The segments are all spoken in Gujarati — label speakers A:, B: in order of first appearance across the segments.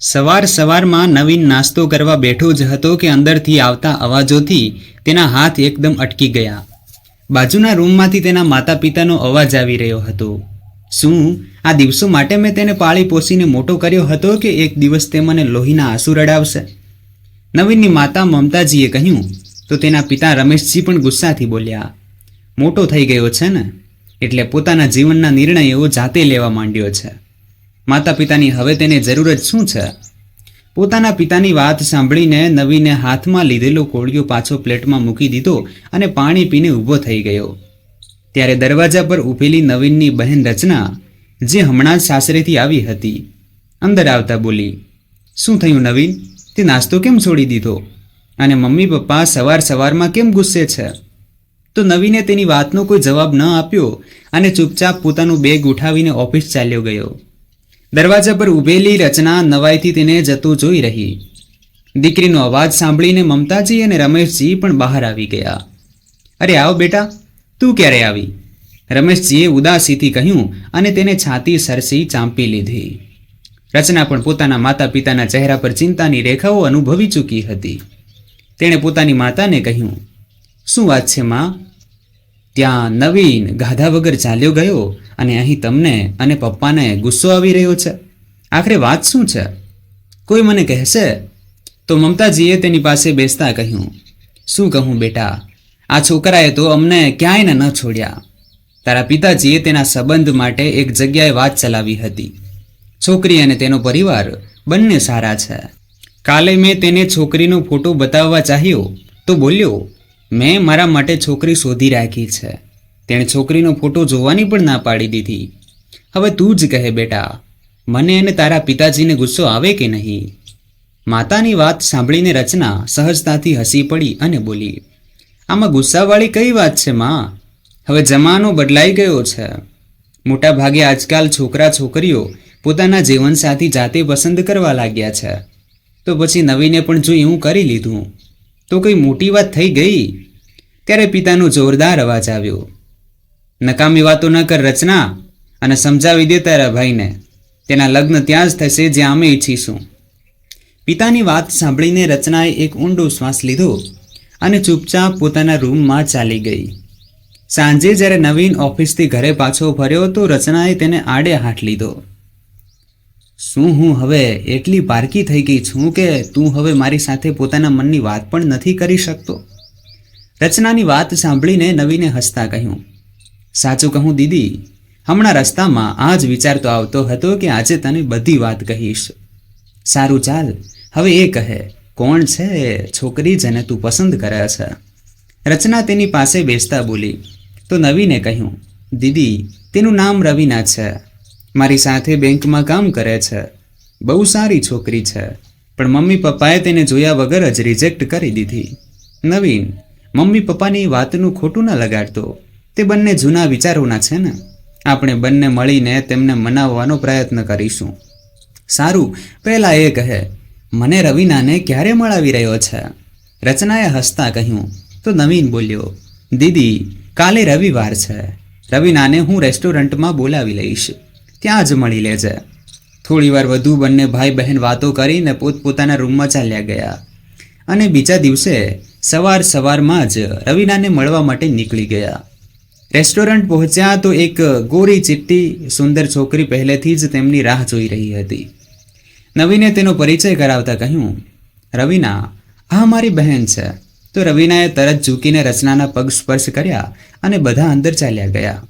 A: સવાર સવારમાં નવીન નાસ્તો કરવા બેઠો જ હતો કે અંદરથી આવતા અવાજોથી તેના હાથ એકદમ અટકી ગયા. બાજુના રૂમમાંથી તેના માતા પિતાનો અવાજ આવી રહ્યો હતો. શું, આ દિવસો માટે મેં તેને પાળી પોસીને મોટો કર્યો હતો કે એક દિવસ તે મને લોહીના આંસુ રડાવશે? નવીનની માતા મમતાજીએ કહ્યું. તો તેના પિતા રમેશજી પણ ગુસ્સાથી બોલ્યા. મોટો થઈ ગયો છે ને? એટલે પોતાના જીવનના નિર્ણયો જાતે લેવા માંડ્યો છે. માતા પિતાની હવે તેને જરૂર જ શું છે? પોતાના પિતાની વાત સાંભળીને નવીને હાથમાં લીધેલો કોળિયો પાછો પ્લેટમાં મૂકી દીધો અને પાણી પીને ઊભો થઈ ગયો. ત્યારે દરવાજા પર ઊભેલી નવીનની બહેન રચના, જે હમણાં જ સાસરેથી આવી હતી, અંદર આવતા બોલી, શું થયું નવીન? તે નાસ્તો કેમ છોડી દીધો? અને મમ્મી પપ્પા સવાર સવારમાં કેમ ગુસ્સે છે? તો નવીને તેની વાતનો કોઈ જવાબ ન આપ્યો અને ચૂપચાપ પોતાનું બેગ ઉઠાવીને ઓફિસ ચાલ્યો ગયો. દરવાજા પર ઊભેલી રચના નવાઈથી તેને જતું જોઈ રહી. દીકરીનો અવાજ સાંભળીને મમતાજી અને રમેશજી પણ બહાર આવી ગયા. અરે આવ બેટા, તું ક્યારે આવી? રમેશજીએ ઉદાસીથી કહ્યું અને તેને છાતી સરસી ચાંપી લીધી. રચના પણ પોતાના માતા પિતાના ચહેરા પર ચિંતાની રેખાઓ અનુભવી ચૂકી હતી. તેણે પોતાની માતાને કહ્યું, શું વાત છે, માં? ત્યાં નવીન ગાધા વગર ચાલ્યો ગયો અને અહીં તમને અને પપ્પાને ગુસ્સો આવી રહ્યો છે. આખરે વાત શું છે? કોઈ મને કહેશે? તો મમતાજીએ તેની પાસે બેસતા કહ્યું, શું કહું બેટા? આ છોકરાએ તો અમને ક્યાંય ન છોડ્યા. તારા પિતાજીએ તેના સંબંધ માટે એક જગ્યાએ વાત ચલાવી હતી. છોકરી અને તેનો પરિવાર બંને સારા છે. કાલે મેં તેને છોકરીનો ફોટો બતાવવા ચાહ્યો, તો બોલ્યો મેં મારા માટે છોકરી શોધી રાખી છે. તેણે છોકરીનો ફોટો જોવાની પણ ના પાડી દીધી. હવે તું જ કહે બેટા, મને અને તારા પિતાજીને ગુસ્સો આવે કે નહીં? માતાની વાત સાંભળીને રચના સહજતાથી હસી પડી અને બોલી, આમાં ગુસ્સાવાળી કઈ વાત છે, માં? હવે જમાનો બદલાઈ ગયો છે. મોટા ભાગે આજકાલ છોકરા છોકરીઓ પોતાના જીવનસાથી જાતે પસંદ કરવા લાગ્યા છે. તો પછી નવીને પણ જો એવું કરી લીધું, તો કંઈ મોટી વાત થઈ ગઈ? ત્યારે પિતાનો જોરદાર અવાજ આવ્યો. નકામી વાતો ન કર રચના અને સમજાવી દે તારા ભાઈને. તેના લગ્ન ત્યાં જ થશે જ્યાં અમે ઈચ્છીશું. પિતાની વાત સાંભળીને રચનાએ એક ઊંડો શ્વાસ લીધો અને ચૂપચાપ પોતાના રૂમમાં ચાલી ગઈ. સાંજે જ્યારે નવીન ઓફિસથી ઘરે પાછો ફર્યો તો રચનાએ તેને આડે હાથ લીધો. શું હું હવે એટલી પારકી થઈ ગઈ છું કે તું હવે મારી સાથે પોતાના મનની વાત પણ નથી કરી શકતો? રચનાની વાત સાંભળીને નવીને હસતા કહ્યું, સાચું કહું દીદી, હમણાં રસ્તામાં આ જ વિચાર તો આવતો હતો કે આજે તને બધી વાત કહીશ. સારું ચાલ, હવે એ કહે, કોણ છે? છોકરી જેને તું પસંદ કરે છે. રચના તેની પાસે બેસતા બોલી, તો નવીને કહ્યું, દીદી, તેનું નામ રવિના છે. મારી સાથે બેંકમાં કામ કરે છે. બહુ સારી છોકરી છે, પણ મમ્મી પપ્પાએ તેને જોયા વગર જ રિજેક્ટ કરી દીધી. નવીન મમ્મી પપ્પાની વાતનું ખોટું ન લગાડતો. તે બંને જૂના વિચારોના છે ને. આપણે બંને મળીને તેમને મનાવવાનો પ્રયત્ન કરીશું. સારું, પહેલાં એ કહે, મને રવિનાને ક્યારે મળાવી રહ્યો છે? રચનાએ હસતા કહ્યું. તો નવીન બોલ્યો, દીદી, કાલે રવિવાર છે. રવિનાને હું રેસ્ટોરન્ટમાં બોલાવી લઈશ. ત્યાં જ મળી લેજે. થોડીવાર વધુ બંને ભાઈ બહેન વાતો કરીને પોતપોતાના રૂમમાં ચાલ્યા ગયા. અને બીજા દિવસે સવાર સવારમાં જ રવિનાને મળવા માટે નીકળી ગયા. રેસ્ટોરન્ટ પહોંચ્યા તો એક ગોરી ચિટ્ટી સુંદર છોકરી પહેલેથી જ તેમની રાહ જોઈ રહી હતી. નવીને તેનો પરિચય કરાવતા કહ્યું, રવિના, આ મારી બહેન છે. તો રવિનાએ તરત ઝૂકીને રચનાના પગ સ્પર્શ કર્યા અને બધા અંદર ચાલ્યા ગયા.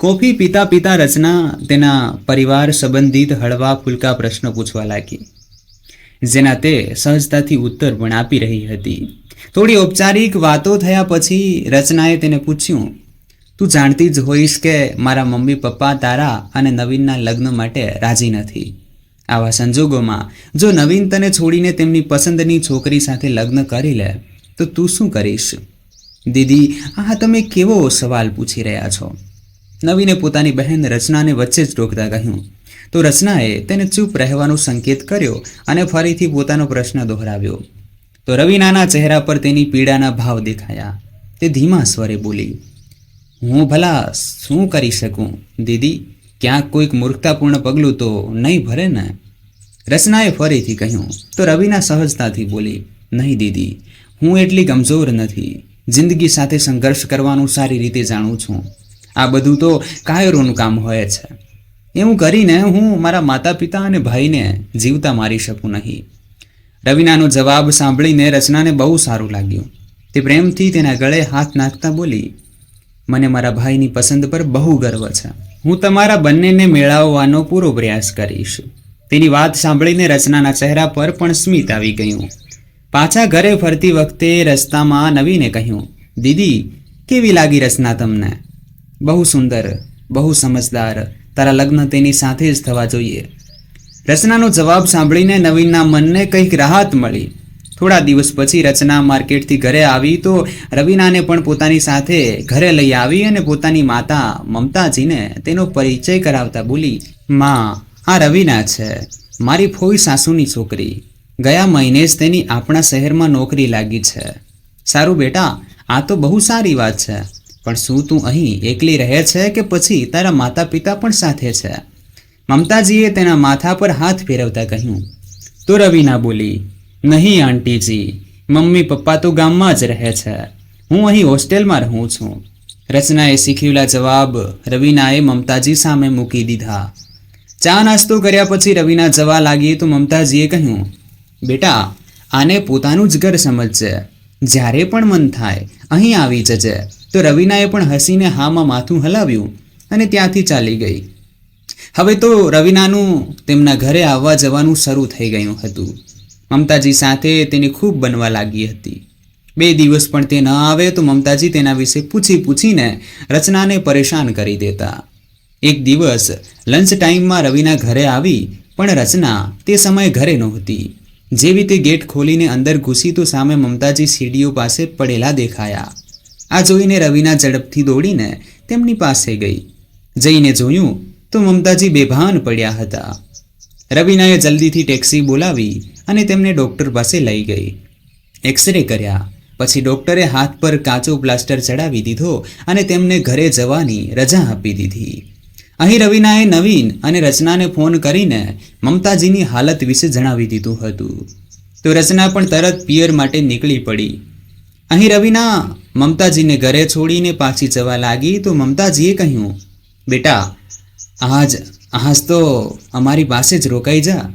A: કોફી પીતા પીતા રચના તેના પરિવાર સંબંધિત હળવા ફૂલકા પ્રશ્નો પૂછવા લાગી, જેના તે સહજતાથી ઉત્તર પણ આપી રહી હતી. થોડી ઔપચારિક વાતો થયા પછી રચનાએ તેને પૂછ્યું, તું જાણતી જ હોઈશ કે મારા મમ્મી પપ્પા તારા અને નવીનના લગ્ન માટે રાજી નથી. આવા સંજોગોમાં, જો નવીન તને છોડીને તેમની પસંદની છોકરી સાથે લગ્ન કરી લે, તો તું શું કરીશ? દીદી, આ તમે કેવો સવાલ પૂછી રહ્યા છો? નવીને પોતાની બહેન રચનાને વચ્ચે જ રોકતા કહ્યું. તો રચનાએ તેને ચૂપ રહેવાનો સંકેત કર્યો અને ફરીથી પોતાનો પ્રશ્ન દોહરાવ્યો. તો રવિનાના ચહેરા પર તેની પીડાના ભાવ દેખાયા. તે ધીમા સ્વરે બોલી, હું ભલા શું કરી શકું? દીદી, ક્યાંક કોઈક મૂર્ખતાપૂર્ણ પગલું તો નહીં ભરે ને? રચનાએ ફરીથી કહ્યું, તો રવિના સહજતાથી બોલી, નહીં દીદી, હું એટલી કમજોર નથી. જિંદગી સાથે સંઘર્ષ કરવાનું સારી રીતે જાણું છું. આ બધું તો કાયરોનું કામ હોય છે. એવું કરીને હું મારા માતા પિતા અને ભાઈને જીવતા મારી શકું નહીં. રવિનાનો જવાબ સાંભળીને રચનાને બહુ સારું લાગ્યું. તે પ્રેમથી તેના ગળે હાથ નાખતા બોલી, મને મારા ભાઈની પસંદ પર બહુ ગર્વ છે. હું તમારા બંનેને મેળવવાનો પૂરો પ્રયાસ કરીશ. તેની વાત સાંભળીને રચનાના ચહેરા પર પણ સ્મિત આવી ગયું. પાછા ઘરે ફરતી વખતે રસ્તામાં નવીને કહ્યું, દીદી, કેવી લાગી રચના તમને? બહુ સુંદર, બહુ સમજદાર. તારા લગ્ન તેની સાથે જ થવા જોઈએ. રચનાનો જવાબ સાંભળીને નવીનના મનને કંઈક રાહત મળી. થોડા દિવસ પછી રચના માર્કેટથી ઘરે આવી તો રવિનાને પણ પોતાની સાથે ઘરે લઈ આવી અને પોતાની માતા મમતાજીને તેનો પરિચય કરાવતા બોલી, માં, આ રવિના છે. મારી ફોઈ સાસુની છોકરી. ગયા મહિને જ તેની આપણા શહેરમાં નોકરી લાગી છે. સારું બેટા, આ તો બહુ સારી વાત છે. પણ શું તું અહીં એકલી રહે છે કે પછી તારા માતા પિતા પણ સાથે છે? મમતાજીએ તેના માથા પર હાથ ફેરવતા કહ્યું, તો રવિના બોલી, નહીં આંટીજી, મમ્મી પપ્પા તો ગામમાં જ રહે છે. હું અહીં હોસ્ટેલમાં રહું છું. રચનાએ શીખવેલા જવાબ રવિનાએ મમતાજી સામે મૂકી દીધા. ચા નાસ્તો કર્યા પછી રવિના જવા લાગીએ તો મમતાજીએ કહ્યું, બેટા, આને પોતાનું જ ઘર સમજજે. જ્યારે પણ મન થાય, અહીં આવી જજે. તો રવિનાએ પણ હસીને હામાં માથું હલાવ્યું અને ત્યાંથી ચાલી ગઈ. હવે તો રવિનાનું તેમના ઘરે આવવા જવાનું શરૂ થઈ ગયું હતું. મમતાજી સાથે તેની ખૂબ બનવા લાગી હતી. બે દિવસ પણ તે ન આવે તો મમતાજી તેના વિશે પૂછી પૂછીને રચનાને પરેશાન કરી દેતા. એક દિવસ લંચ ટાઈમમાં રવિના ઘરે આવી, પણ રચના તે સમયે ઘરે નહોતી. જેવી તે ગેટ ખોલીને અંદર ઘૂસી તો સામે મમતાજી સીડીઓ પાસે પડેલા દેખાયા. આ જોઈને રવિના ઝડપથી દોડીને તેમની પાસે ગઈ. જઈને જોયું તો મમતાજી બેભાન પડ્યા હતા. રવિનાએ જલ્દીથી ટેક્સી બોલાવી અને તેમને ડૉક્ટર પાસે લઈ ગઈ. એક્સરે કર્યા. પછી ડૉક્ટરે હાથ પર કાચો પ્લાસ્ટર ચડાવી દીધો અને તેમને ઘરે જવાની રજા આપી દીધી. અહીં રવિનાએ નવીન અને રચનાને ફોન કરીને મમતાજીની હાલત વિશે જણાવી દીધું હતું. તો રચના પણ તરત પિયર માટે નીકળી પડી. અહીં રવિના મમતાજીને ઘરે છોડીને પાછી જવા લાગી તો મમતાજીએ કહ્યું, બેટા આજ આજ તો અમારી પાસે જ રોકાઈ જા.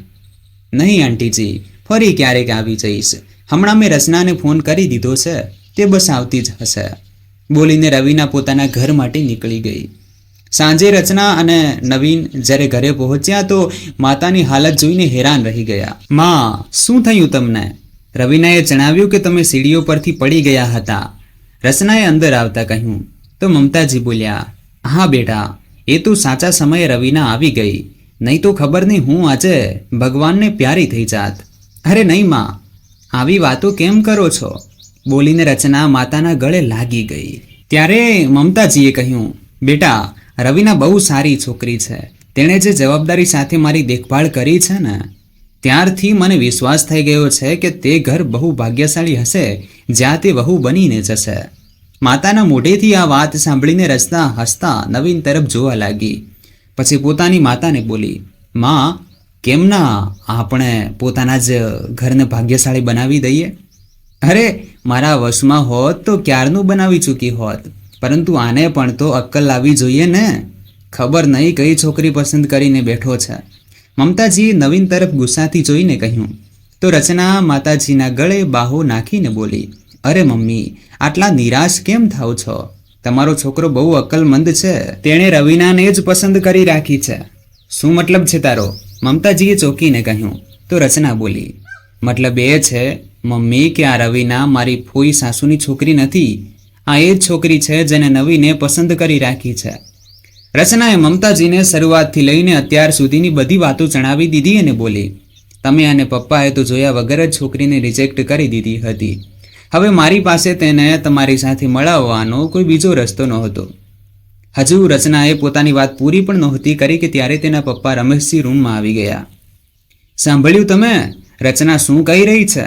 A: નહીં, આંટીજી, ફરી ક્યારેક આવી જઈશ. હમણાં મેં રચનાને ફોન કરી દીધો છે. તે બસ આવતી જ હશે. બોલીને રવિના પોતાના ઘર માટે નીકળી ગઈ. સાંજે રચના અને નવીન જ્યારે ઘરે પહોંચ્યા તો માતાની હાલત જોઈને હેરાન રહી ગયા. માં, શું થયું તમને? રવિનાએ જણાવ્યું કે તમે સીડીઓ પરથી પડી ગયા હતા. રચનાએ અંદર આવતા કહ્યું. તો મમતાજી બોલ્યા, હા બેટા એ તો સાચા સમયે રવિના આવી ગઈ. નહીં તો ખબર નહીં હું આજે ભગવાનને પ્યારી થઈ જાત. અરે નહીં માં, આવી વાતો કેમ કરો છો? બોલીને રચના માતાના ગળે લાગી ગઈ. ત્યારે મમતાજીએ કહ્યું, બેટા, રવિના બહુ સારી છોકરી છે. તેણે જે જવાબદારી સાથે મારી દેખભાળ કરી છે ને, ત્યારથી મને વિશ્વાસ થઈ ગયો છે કે તે ઘર બહુ ભાગ્યશાળી હશે, જ્યાં તે વહુ બનીને જશે. માતાના મોઢેથી આ વાત સાંભળીને રચના હસતા નવીન તરફ જોવા લાગી. પછી પોતાની માતાને બોલી, માં, કેમ ના આપણે પોતાના જ ઘરને ભાગ્યશાળી બનાવી દઈએ? અરે, મારા વશમાં હોત તો ક્યારનું બનાવી ચૂકી હોત, પરંતુ આને પણ તો અક્કલ લાવવી જોઈએ ને. ખબર નહીં કઈ છોકરી પસંદ કરીને બેઠો છે. મમતાજીએ નવીન તરફ ગુસ્સાથી જોઈને કહ્યું, તો રચના માતાજીના ગળે બાહો નાખીને બોલી અરે મમ્મી, આટલા નિરાશ કેમ થાવ છો? તમારો છોકરો બહુ અકલમંદ છે. તેણે રવિનાને જ પસંદ કરી રાખી છે. શું મતલબ છે તારો? મમતાજીએ ચોંકીને કહ્યું. તો રચના બોલી. મતલબ એ છે, મમ્મી, કે આ રવિના મારી ફોઈ સાસુની છોકરી નથી. આ એ જ છોકરી છે જેને નવીને પસંદ કરી રાખી છે. રચનાએ મમતાજીને શરૂઆતથી લઈને અત્યાર સુધીની બધી વાતો જણાવી દીધી અને બોલી. તમે અને પપ્પાએ તો જોયા વગર જ છોકરીને રિજેક્ટ કરી દીધી હતી. હવે મારી પાસે તેને તમારી સાથે મળાવવાનો કોઈ બીજો રસ્તો નહોતો. હજુ રચનાએ પોતાની વાત પૂરી પણ નહોતી કરી કે ત્યારે તેના પપ્પા રમેશજી રૂમમાં આવી ગયા. સાંભળ્યું તમે? રચના શું કહી રહી છે?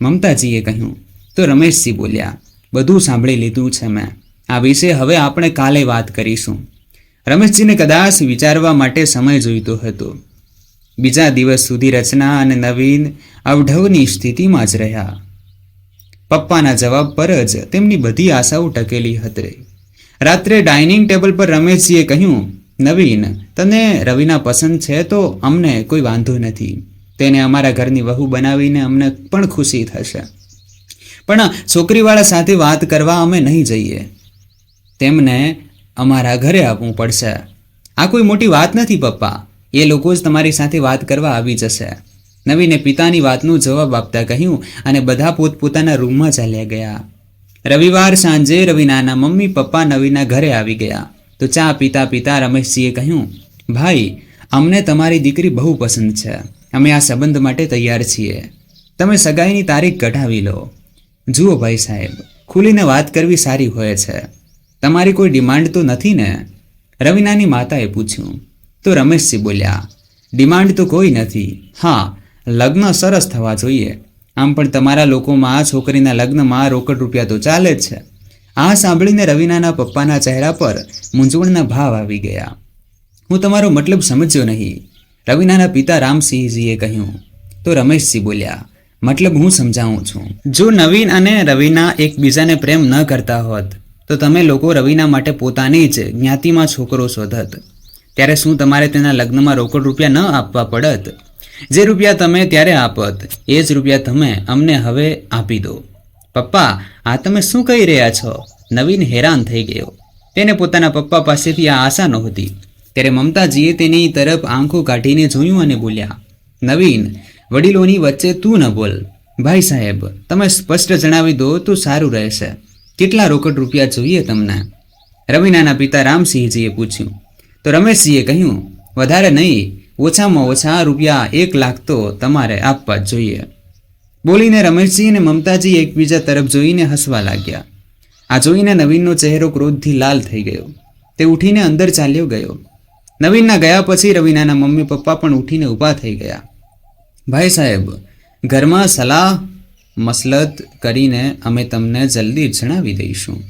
A: મમતાજીએ કહ્યું. તો રમેશજી બોલ્યા, બધું સાંભળી લીધું છે મેં. આ વિશે હવે આપણે કાલે વાત કરીશું. રમેશજીને કદાચ વિચારવા માટે સમય જોઈતો હતો. બીજા દિવસ સુધી રચના અને નવીન અવઢવની સ્થિતિમાં જ રહ્યા. પપ્પાના જવાબ પર જ તેમની બધી આશાઓ ટકેલી હતી. રાત્રે ડાઇનિંગ ટેબલ પર રમેશજીએ કહ્યું, નવીન, તને રવિના પસંદ છે તો અમને કોઈ વાંધો નથી. તેને અમારા ઘરની વહુ બનાવીને અમને પણ ખુશી થશે. પણ છોકરીવાળા સાથે વાત કરવા અમે નહીં જઈએ. તેમને અમારા ઘરે આવવું પડશે. આ કોઈ મોટી વાત નથી પપ્પા. એ લોકો જ તમારી સાથે વાત કરવા આવી જશે. નવીને પિતાની વાતનો જવાબ આપતા કહ્યું અને બધા પોતપોતાના રૂમમાં ચાલ્યા ગયા. રવિવાર સાંજે રવિનાના મમ્મી, પપ્પા નવીના ઘરે આવી ગયા. તો ચા પીતા પીતા રમેશજીએ કહ્યું, ભાઈ, અમને તમારી દીકરી બહુ પસંદ છે. અમે આ સંબંધ માટે તૈયાર છીએ. તમે સગાઈની તારીખ કઢાવી લો. જુઓ ભાઈ સાહેબ, ખુલીને વાત કરવી સારી હોય છે. તમારી કોઈ ડિમાન્ડ તો નથી ને? રવિનાની માતાએ પૂછ્યું. તો રમેશજી બોલ્યા, ડિમાન્ડ તો કોઈ નથી. હા લગ્ન સરસ થવા જોઈએ. આમ પણ તમારા લોકોમાં આ છોકરીના લગ્નમાં રોકડ રૂપિયા તો ચાલે જ છે. આ સાંભળીને રવિનાના પપ્પાના ચહેરા પર મૂંઝવણના ભાવ આવી ગયા. હું તમારો મતલબ સમજ્યો નહીં. રવિનાના પિતા રામસિંહજીએ કહ્યું. તો રમેશજી બોલ્યા, મતલબ હું સમજાવું છું. જો નવીન અને રવિના એકબીજાને પ્રેમ ન કરતા હોત, તો તમે લોકો રવિના માટે પોતાની જ જ્ઞાતિમાં છોકરો શોધત. ત્યારે શું તમારે તેના લગ્નમાં રોકડ રૂપિયા ન આપવા પડત? જે રૂપિયા તમે ત્યારે આપત, એ જ રૂપિયા તમે અમને હવે આપી દો. પપ્પા, આ તમે શું કહી રહ્યા છો? નવીન હેરાન થઈ ગયો. તેને પોતાના પપ્પા પાસેથી આ આશા નહોતી. ત્યારે મમતાજીએ તેની તરફ આંખો કાઢીને જોયું અને બોલ્યા, નવીન, વડીલોની વચ્ચે તું ન બોલ. ભાઈ સાહેબ, તમે સ્પષ્ટ જણાવી દો તો સારું રહેશે. કેટલા રોકડ રૂપિયા જોઈએ તમને? રવિનાના પિતા રામસિંહજીએ પૂછ્યું, તો રમેશજીએ કહ્યું, વધારે નહીં ઓછામાં ઓછા રૂપિયા એક લાખ તો તમારે આપવા જ જોઈએ. બોલીને રમેશજી અને મમતાજી એકબીજા તરફ જોઈને હસવા લાગ્યા. આ જોઈને નવીનનો ચહેરો ક્રોધથી લાલ થઈ ગયો. તે ઉઠીને અંદર ચાલ્યો ગયો. નવીનના ગયા પછી રવિનાના મમ્મી પપ્પા પણ ઉઠીને ઊભા થઈ ગયા. ભાઈ સાહેબ, ઘરમાં સલાહ, મસલત કરીને અમે તમને જલ્દી જણાવી દઈશું.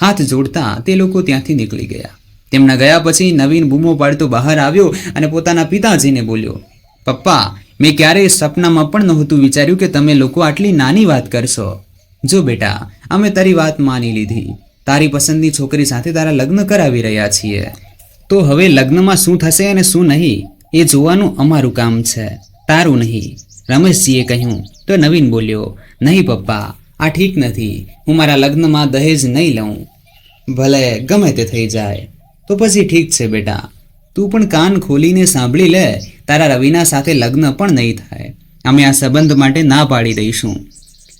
A: હાથ જોડતા તે લોકો ત્યાંથી નીકળી ગયા. તેમના ગયા પછી નવીન બૂમો પાડતો બહાર આવ્યો અને પોતાના પિતાજીને બોલ્યો, પપ્પા, મેં ક્યારેય સપનામાં પણ નહોતું વિચાર્યું કે તમે લોકો આટલી નાની વાત કરશો. જો બેટા, અમે તારી વાત માની લીધી. તારી પસંદની છોકરી સાથે તારા લગ્ન કરાવી રહ્યા છીએ. તો હવે લગ્નમાં શું થશે અને શું નહીં, એ જોવાનું અમારું કામ છે. તારું નહીં. રમેશજીએ કહ્યું. તો નવીન બોલ્યો, નહીં પપ્પા, આ ઠીક નથી. હું મારા લગ્નમાં દહેજ નહીં લઉં. ભલે ગમે તે થઈ જાય. તો પછી ઠીક છે બેટા. તું પણ કાન ખોલીને સાંભળી લે, તારા રવિના સાથે લગ્ન પણ નહીં થાય. અમે આ સંબંધ માટે ના પાડી દઈશું.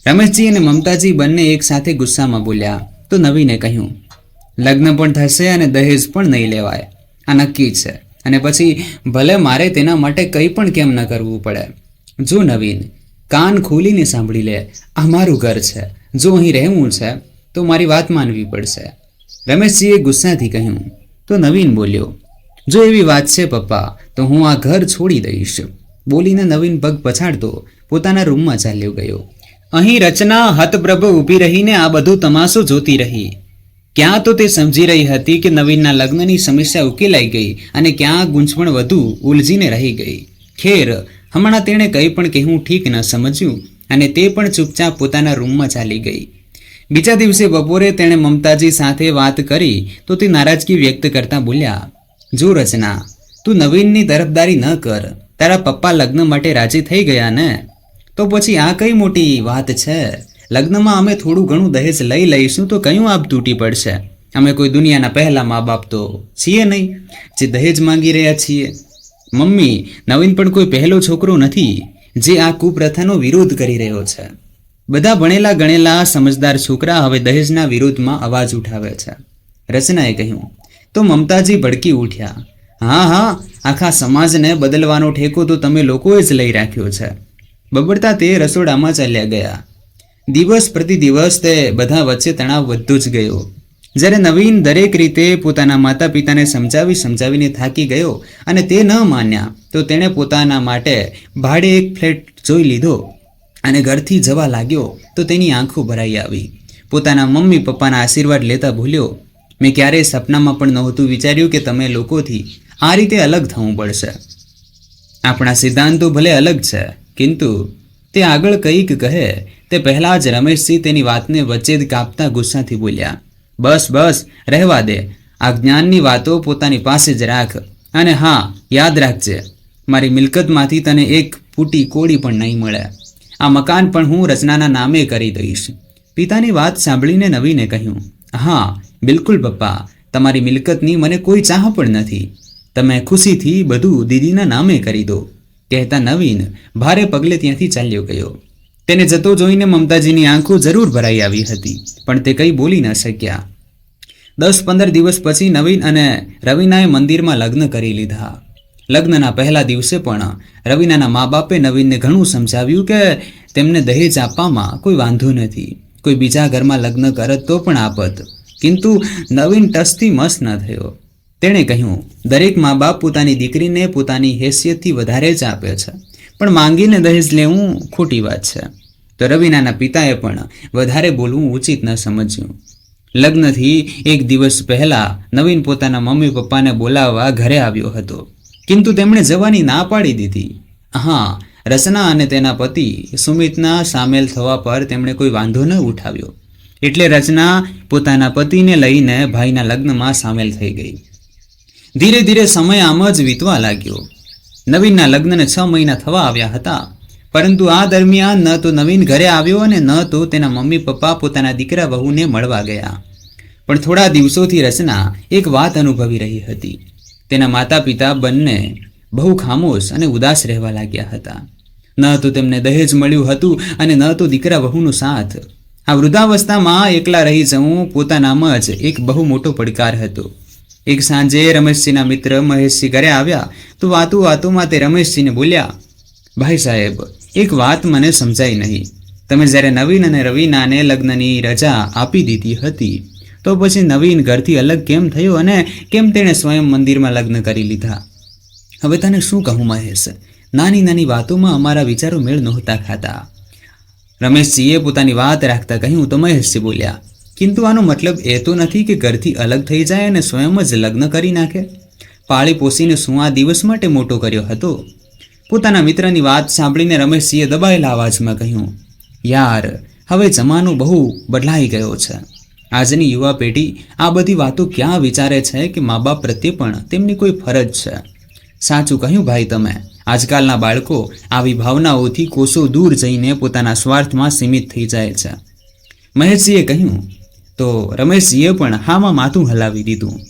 A: રમેશજી અને મમતાજી બંને એકસાથે ગુસ્સામાં બોલ્યા. તો નવીને કહ્યું, લગ્ન પણ થશે અને દહેજ પણ નહીં લેવાય. આ નક્કી છે. અને પછી ભલે મારે તેના માટે કંઈ પણ કેમ ન કરવું પડે. જો નવીન, કાન ખોલીને સાંભળી લે. આ મારું ઘર છે. જો અહીં રહેવું છે, તો મારી વાત માનવી પડશે. રમેશજીએ ગુસ્સાથી કહ્યું તો નવીન બોલ્યો, જો એવી વાત છે પપ્પા, તો હું આ ઘર છોડી દઈશ. બોલીને નવીન પગ પછાડતો પોતાના રૂમમાં ચાલ્યો ગયો. અહીં રચના, હતપ્રભ ઊભી રહીને આ બધું તમાશો જોતી રહી. ક્યાં તો તે સમજી રહી હતી કે નવીનના લગ્નની સમસ્યા ઉકેલાઈ ગઈ અને ક્યાં ગૂંચવણ વધુ ઉલજીને રહી ગઈ. ખેર, હમણાં તેણે કંઈ પણ કહેવું ઠીક ન સમજ્યું અને તે પણ ચૂપચાપ પોતાના રૂમમાં ચાલી ગઈ. બીજા દિવસે બપોરે તેણે મમતાજી સાથે વાત કરી તો તે નારાજગી વ્યક્ત કરતા બોલ્યા, જો રચના, તું નવીનની તરફદારી ન કર, તારા પપ્પા લગ્ન માટે રાજી થઈ ગયા ને? તો પછી આ કઈ મોટી વાત છે? લગ્નમાં અમે થોડું ઘણું દહેજ લઈ લઈશું તો કયું આપ તૂટી પડશે? અમે કોઈ દુનિયાના પહેલા મા બાપ તો છીએ નહીં, જે દહેજ માંગી રહ્યા છીએ. મમ્મી, નવીન પણ કોઈ પહેલો છોકરો નથી, જે આ કુપ્રથાનો વિરોધ કરી રહ્યો છે. બધા ભણેલા ગણેલા સમજદાર છોકરા હવે દહેજના વિરોધમાં અવાજ ઉઠાવે છે. રચનાએ કહ્યું, તો મમતાજી ભડકી ઉઠ્યા. હા હા, આખા સમાજને બદલવાનો ઠેકો તો તમે લોકોએ જ લઈ રાખ્યો છે. બબડતા તે રસોડામાં ચાલ્યા ગયા. દિવસ પ્રતિ દિવસ તે બધા વચ્ચે તણાવ વધતો જ ગયો. જ્યારે નવીન દરેક રીતે પોતાના માતા પિતાને સમજાવી સમજાવીને થાકી ગયો અને તે ન માન્યા, તો તેણે પોતાના માટે ભાડે એક ફ્લેટ જોઈ લીધો. અને ઘરથી જવા લાગ્યો તો તેની આંખો ભરાઈ આવી. પોતાના મમ્મી પપ્પાના આશીર્વાદ લેતા ભૂલ્યો મેં ક્યારેય સપનામાં પણ નહોતું વિચાર્યું કે તમે લોકોથી આ રીતે અલગ થવું પડશે. આપણા સિદ્ધાંતો ભલે અલગ છે, કિંતુ તે આગળ કંઈક કહે તે પહેલાં જ રમેશસિંહ તેની વાતને વચ્ચે કાપતા ગુસ્સાથી બોલ્યા, બસ બસ, રહેવા દે. આ જ્ઞાનની વાતો પોતાની પાસે જ રાખ અને હા, યાદ રાખજે. મારી મિલકતમાંથી તને એક ફૂટી કોડી પણ નહીં મળે. આ મકાન પણ હું રચનાના નામે કરી દઈશ. પિતાની વાત સાંભળીને નવીને કહ્યું, હા, બિલકુલ પપ્પા, તમારી મિલકતની મને કોઈ ચાહ પણ નથી. તમે ખુશીથી બધું દીદીના નામે કરી દો. કહેતા નવીન ભારે પગલે ત્યાંથી ચાલ્યો ગયો. તેને જતો જોઈને મમતાજીની આંખો જરૂર ભરાઈ આવી હતી, પણ તે કંઈ બોલી ન શક્યા. દસ પંદર દિવસ પછી નવીન અને રવિનાએ મંદિરમાં લગ્ન કરી લીધા. લગ્નના પહેલા દિવસે પણ રવિનાના મા બાપે નવીનને ઘણું સમજાવ્યું કે તેમને દહેજ આપવામાં કોઈ વાંધો નથી. કોઈ બીજા ઘરમાં લગ્ન કરત તો પણ આપત. કિંતુ નવીન ટસથી મસ ન થયો. તેણે કહ્યું, દરેક મા બાપ પોતાની દીકરીને પોતાની હેસિયતથી વધારે જ આપે છે. પણ માંગીને દહેજ લેવું ખોટી વાત છે. તો રવિનાના પિતાએ પણ વધારે બોલવું ઉચિત ન સમજ્યું. લગ્નથી એક દિવસ પહેલા નવીન પોતાના મમ્મી પપ્પાને બોલાવવા ઘરે આવ્યો હતો. કિંતુ તેમણે જવાની ના પાડી દીધી. હા રચના અને તેના પતિ સુમિતના સામેલ થવા પર તેમણે કોઈ વાંધો ન ઉઠાવ્યો. એટલે રચના પોતાના પતિને લઈને ભાઈના લગ્નમાં સામેલ થઈ ગઈ. ધીરે ધીરે સમય આમ જ વીતવા લાગ્યો. નવીનના લગ્નને છ મહિના થવા આવ્યા હતા. પરંતુ આ દરમિયાન ન તો નવીન ઘરે આવ્યો અને ન તો તેના મમ્મી પપ્પા પોતાના દીકરા વહુને મળવા ગયા. પણ થોડા દિવસોથી રચના એક વાત અનુભવી રહી હતી. તેના માતા પિતા બંને બહુ ખામોશ અને ઉદાસ રહેવા લાગ્યા હતા. ન તો તેમને દહેજ મળ્યું હતું અને ન તો દીકરા વહુનો સાથ. આ વૃદ્ધાવસ્થામાં એકલા રહી જવું પોતાનામાં જ એક બહુ મોટો પડકાર હતો. એક સાંજે રમેશજીના મિત્ર મહેશજી ઘરે આવ્યા તો વાતો વાતોમાં તે રમેશજીને બોલ્યા, ભાઈ સાહેબ, એક વાત મને સમજાઈ નહીં. તમે જ્યારે નવીન અને રવિનાને લગ્નની રજા આપી દીધી હતી તો પછી નવીન ઘરથી અલગ કેમ થયો અને કેમ તેણે સ્વયં મંદિરમાં લગ્ન કરી લીધા? હવે તને શું કહું મહેશ? નાની નાની વાતોમાં અમારા વિચારો મેળ નહોતા ખાતા. રમેશજીએ પોતાની વાત રાખતા કહ્યું તો મહેશજી બોલ્યા, કિંતુ આનો મતલબ એ તો નથી કે ઘરથી અલગ થઈ જાય અને સ્વયં જ લગ્ન કરી નાખે? પાળી પોસીને શું આ દિવસ માટે મોટો કર્યો હતો. પોતાના મિત્રની વાત સાંભળીને રમેશજીએ દબાયેલા અવાજમાં કહ્યું, યાર, હવે જમાનો બહુ બદલાઈ ગયો છે. આજની યુવા પેઢી આ બધી વાતો ક્યાં વિચારે છે કે મા બાપ પ્રત્યે પણ તેમની કોઈ ફરજ છે? સાચું કહ્યું ભાઈ તમે. આજકાલના બાળકો આવી ભાવનાઓથી કોષો દૂર જઈને પોતાના સ્વાર્થમાં સીમિત થઈ જાય છે. મહેશજીએ કહ્યું, તો રમેશજીએ પણ હામાં માથું હલાવી દીધું.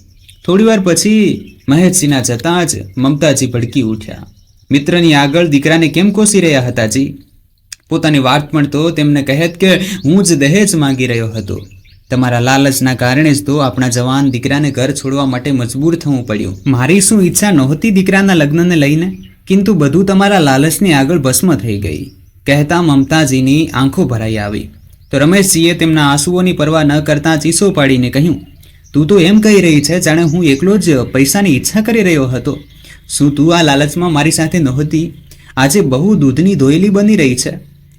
A: થોડીવાર પછી મહેશજીના જતાં જ મમતાજી ભડકી ઉઠ્યા. મિત્રની આગળ દીકરાને કેમ કોસી રહ્યા હતા જી? પોતાની વાત પણ તો તેમને કહેત કે, હું જ દહેજ માંગી રહ્યો હતો. તમારા લાલચના કારણે જ તો આપણા જવાન દીકરાને ઘર છોડવા માટે મજબૂર થવું પડ્યું. મારી શું ઈચ્છા નહોતી દીકરાના લગ્નને લઈને? કિંતુ બધું તમારા લાલચની આગળ ભસ્મ થઈ ગઈ. કહેતા મમતાજીની આંખો ભરાઈ આવી. તો રમેશજીએ તેમના આંસુઓની પરવા ન કરતા ચીસો પાડીને કહ્યું, તું તો એમ કહી રહી છે જાણે હું એકલો જ પૈસાની ઈચ્છા કરી રહ્યો હતો. શું તું આ લાલચમાં મારી સાથે નહોતી? આજે બહુ દૂધની ધોયેલી બની રહી છે.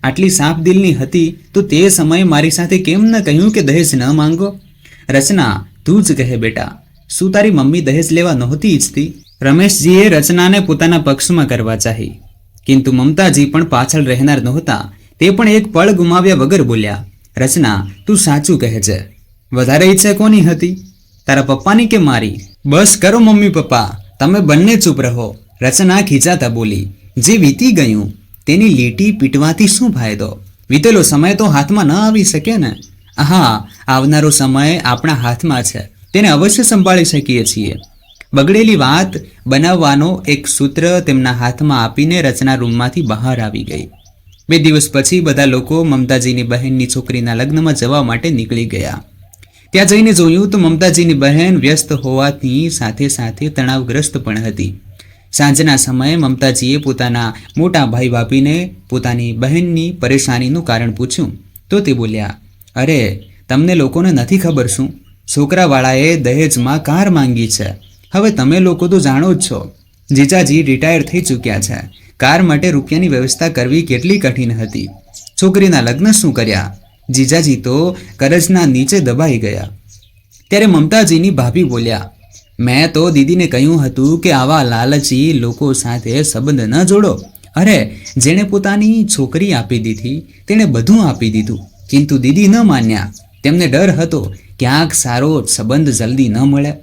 A: આટલી સાફ દિલની હતી, તો તે સમયે મારી સાથે કેમ ન કહ્યું કે દહેજ ન માંગો? રચના, તું જ કહે બેટા. શું તારી મમ્મી દહેજ લેવા નહોતી ઈચ્છતી? રમેશજીએ રચનાને પોતાના પક્ષમાં કરવા ચાહી. કિંતુ મમતાજી પણ પાછળ રહેનાર નહોતા. તે પણ એક પળ ગુમાવ્યા વગર બોલ્યા, રચના, તું સાચું કહે છે. વધારે ઈચ્છા કોની હતી? તારા પપ્પાની કે મારી? બસ કરો મમ્મી પપ્પા, તમે બંને ચૂપ રહો. રચના ખીચાતા બોલી, જે વીતી ગયું તેની લીટી પીટવાથી શું ફાયદો? વીતેલો સમય તો હાથમાં ન આવી શકે ને? હા આવનારો સમય આપણા હાથમાં છે. તેને અવશ્ય સંભાળી શકીએ છીએ. બગડેલી વાત બનાવવાનો એક સૂત્ર તેમના હાથમાં આપીને રચના રૂમમાંથી બહાર આવી ગઈ. બે દિવસ પછી બધા લોકો મમતાજીની બહેનની છોકરીના લગ્નમાં જવા માટે નીકળી ગયા. ત્યાં જઈને જોયું તો મમતાજીની બહેન વ્યસ્ત હોવાથી સાથે સાથે તણાવગ્રસ્ત પણ હતી. સાંજના સમયે મમતાજીએ પોતાના મોટા ભાઈ ભાભીને પોતાની બહેનની પરેશાનીનું કારણ પૂછ્યું. તો તે બોલ્યા, અરે, તમને લોકોને નથી ખબર શું? છોકરાવાળાએ દહેજમાં કાર માંગી છે. હવે તમે લોકો તો જાણો જ છો. જીજાજી રિટાયર થઈ ચૂક્યા છે. કાર માટે રૂપિયાની વ્યવસ્થા કરવી કેટલી કઠિન હતી. છોકરીના લગ્ન શું કર્યા? જીજાજી તો કરજના નીચે દબાઈ ગયા. ત્યારે મમતાજીની ભાભી બોલ્યા મેં તો દીદીને કહ્યું હતું કે આવા લાલચી લોકો સાથે સંબંધ ન જોડો. અરે, જેણે પોતાની છોકરી આપી દીધી, તેણે બધું આપી દીધું. કિંતુ દીદી ન માન્યા. તેમને ડર હતો ક્યાંક સારો સંબંધ જલ્દી ન મળે.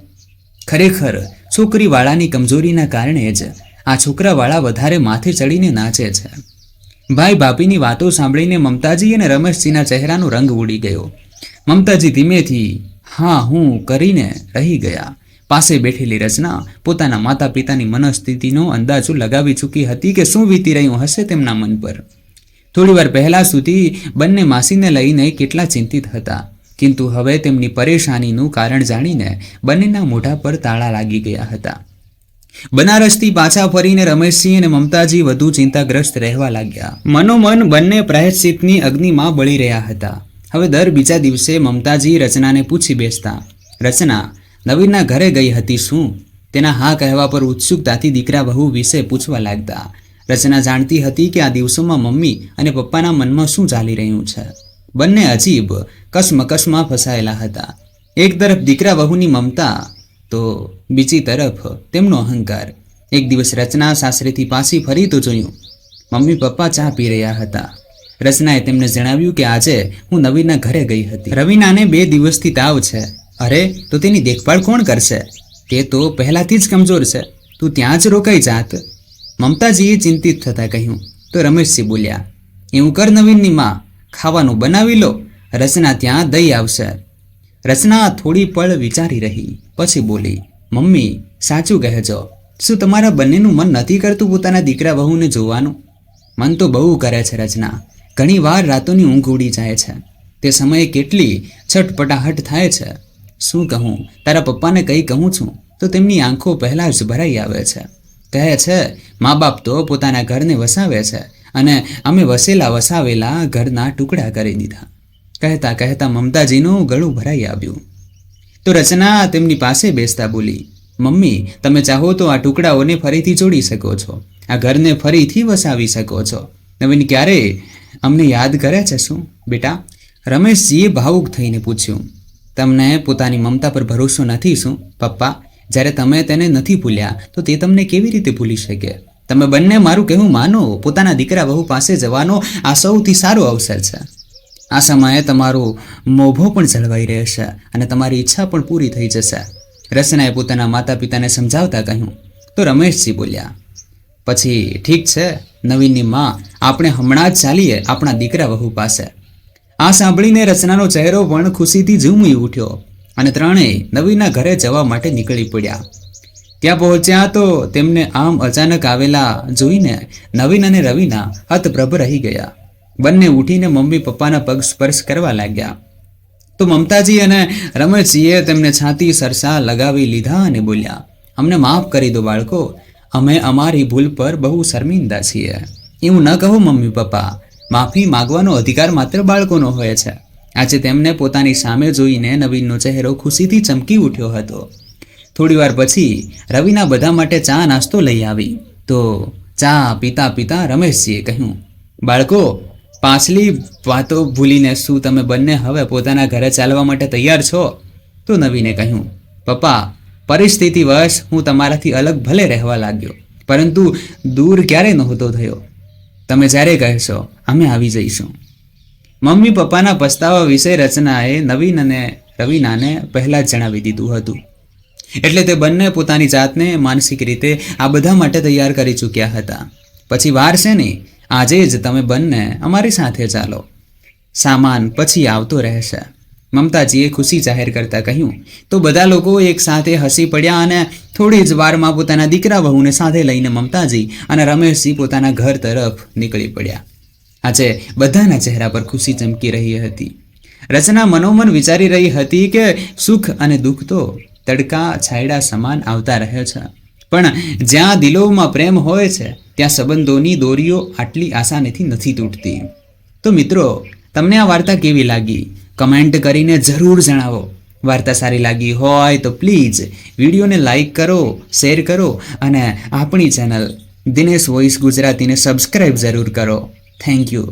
A: ખરેખર, છોકરીવાળાની કમજોરીના કારણે જ આ છોકરાવાળા વધારે માથે ચડીને નાચે છે. ભાઈ બાપીની વાતો સાંભળીને મમતાજી અને રમેશજીના ચહેરાનો રંગ ઉડી ગયો. મમતાજી ધીમેથી, હા, હું કરીને રહી ગયા. પાસે બેઠેલી રચના પોતાના માતા પિતાની મનસ્થિતિનો અંદાજો લગાવી ચૂકી હતી કે શું વીતી રહ્યું હશે તેમના મન પર. થોડીવાર પહેલાં સુધી બંને માસીને લઈને કેટલા ચિંતિત હતા. કિંતુ હવે તેમની પરેશાનીનું કારણ જાણીને બંનેના મોઢા પર તાળા લાગી ગયા હતા. બનારસથી પાછા ફરીને રમેશસિંહ અને મમતાજી વધુ ચિંતાગ્રસ્ત રહેવા લાગ્યા. મનોમન બંને પ્રાયશ્ચિતની અગ્નિમાં બળી રહ્યા હતા. હવે દર બીજા દિવસે મમતાજી રચનાને પૂછી બેસતા. રચના નવીનના ઘરે ગઈ હતી શું? તેના હા કહેવા પર ઉત્સુકતાથી દીકરા વહુ વિશે પૂછવા લાગતા. રચના જાણતી હતી કે આ દિવસોમાં મમ્મી અને પપ્પાના મનમાં શું ચાલી રહ્યું છે? બંને અજીબ, કસમકસમાં ફસાયેલા હતા. એક તરફ દીકરા વહુની મમતા, તો બીજી તરફ તેમનો અહંકાર. એક દિવસ રચના સાસરેથી પાછી ફરી તો જોયું. મમ્મી પપ્પા ચા પી રહ્યા હતા. રચનાએ તેમને જણાવ્યું કે આજે હું નવીનના ઘરે ગઈ હતી. રવિનાને બે દિવસથી તાવ છે. અરે, તો તેની દેખભાળ કોણ કરશે? તે તો પહેલાંથી જ કમજોર છે. તું ત્યાં જ રોકાઈ જાત. મમતાજીએ ચિંતિત થતાં કહ્યું, તો રમેશજી બોલ્યા, એવું કર નવીનની માં, ખાવાનું બનાવી લો, રચના ત્યાં દઈ આવશે. રચના થોડી પળ વિચારી રહી, પછી બોલી, મમ્મી, સાચું કહેજો, શું તમારા બંનેનું મન નથી કરતું પોતાના દીકરા વહુને જોવાનું? મન તો બહુ કરે છે રચના. ઘણીવાર રાતોની ઊંઘ ઉડી જાય છે. તે સમયે કેટલી છટપટાહટ થાય છે. શું કહું? તારા પપ્પાને કંઈ કહું છું? તો તેમની આંખો પહેલાં જ ભરાઈ આવે છે. કહે છે મા બાપ તો પોતાના ઘરને વસાવે છે અને અમે વસેલા વસાવેલા ઘરના ટુકડા કરી દીધા. કહેતા કહેતા મમતાજીનું ગળું ભરાઈ આવ્યું. તો રચના તેમની પાસે બેસતા બોલી, મમ્મી, તમે ચાહો તો આ ટુકડાઓને ફરીથી જોડી શકો છો. આ ઘરને ફરીથી વસાવી શકો છો. નવીન ક્યારે? અમને યાદ કરે છે શું? બેટા? રમેશજીએ ભાવુક થઈને પૂછ્યું તમને પોતાની મમતા પર ભરોસો નથી, શું? પપ્પા, જ્યારે તમે તેને નથી ભૂલ્યા, તો તે તમને કેવી રીતે ભૂલી શકે? તમે બંને મારું કહેવું માનો. પોતાના દીકરા વહુ પાસે જવાનો આ સૌથી સારો અવસર છે. આ સમયે તમારો મોભો પણ જળવાઈ રહેશે અને તમારી ઈચ્છા પણ પૂરી થઈ જશે. રચનાએ પોતાના માતા પિતાને સમજાવતા કહ્યું, તો રમેશજી બોલ્યા, પછી ઠીક છે, નવીનની માં, આપણે હમણાં જ ચાલીએ આપણા દીકરા વહુ પાસે. આ સાંભળીને રચનાનો ચહેરો પણ ખુશીથી ઝૂમી ઉઠ્યો અને ત્રણેય નવીના ઘરે જવા માટે નીકળી પડ્યા. ત્યાં પહોંચ્યા તો તેમને આમ અચાનક આવેલા જોઈને નવીન અને રવિના હતપ્રભ રહી ગયા. બંને ઉઠીને મમ્મી પપ્પાના પગ સ્પર્શ કરવા લાગ્યા. તો મમતાજી અને રમેશજીએ તેમને છાતી સરસા લગાવી લીધા અને બોલ્યા, અમને માફ કરી દો બાળકો, અમે અમારી ભૂલ પર બહુ શર્મિંદા છીએ. એવું ન કહો મમ્મી પપ્પા માફી માગવાનો અધિકાર માત્ર બાળકોનો હોય છે. આજે તેમને પોતાની સામે જોઈને નવીનનો ચહેરો ખુશીથી ચમકી ઉઠ્યો હતો. થોડીવાર પછી રવિના બધા માટે ચા નાસ્તો લઈ આવી. તો ચા પીતા પીતા રમેશજીએ કહ્યું, બાળકો, પાછલી વાતો ભૂલીને શું તમે બંને હવે પોતાના ઘરે ચાલવા માટે તૈયાર છો? તો નવીને કહ્યું, પપ્પા, પરિસ્થિતિવશ હું તમારાથી અલગ ભલે રહેવા લાગ્યો, પરંતુ દૂર ક્યારે નહોતો થયો. તમે જ્યારે કહેશો, અમે આવી જઈશું. મમ્મી પપ્પાના પસ્તાવા વિશે રચનાએ નવીન અને રવિનાને પહેલાં જ જણાવી દીધું હતું. એટલે તે બંને પોતાની જાતને માનસિક રીતે આ બધા માટે તૈયાર કરી ચૂક્યા હતા. પછી વાર છે ને, આજે જ તમે બંને અમારી સાથે ચાલો. સામાન પછી આવતો રહેશે. મમતાજીએ ખુશી જાહેર કરતા કહ્યું, તો બધા લોકો એક સાથે હસી પડ્યા અને થોડી જ વારમાં પોતાના દીકરા વહુને સાથે લઈને મમતાજી અને રમેશજી પોતાના ઘર તરફ નીકળી પડ્યા. આજે બધાના ચહેરા પર ખુશી ચમકી રહી હતી. રચના મનોમન વિચારી રહી હતી કે સુખ અને દુઃખ તો તડકા છાયડા સમાન આવતા રહે છે. પણ જ્યાં દિલોમાં પ્રેમ હોય છે, ત્યાં સંબંધોની દોરીઓ આટલી આસાનીથી નથી તૂટતી. તો મિત્રો, તમને આ વાર્તા કેવી લાગી? કમેન્ટ કરીને જરૂર જણાવો. વાર્તા સારી લાગી હોય તો પ્લીઝ વિડીયોને લાઈક કરો, શેર કરો અને આપણી ચેનલ દિનેશ વોઇસ ગુજરાતીને સબસ્ક્રાઈબ જરૂર કરો. Thank you.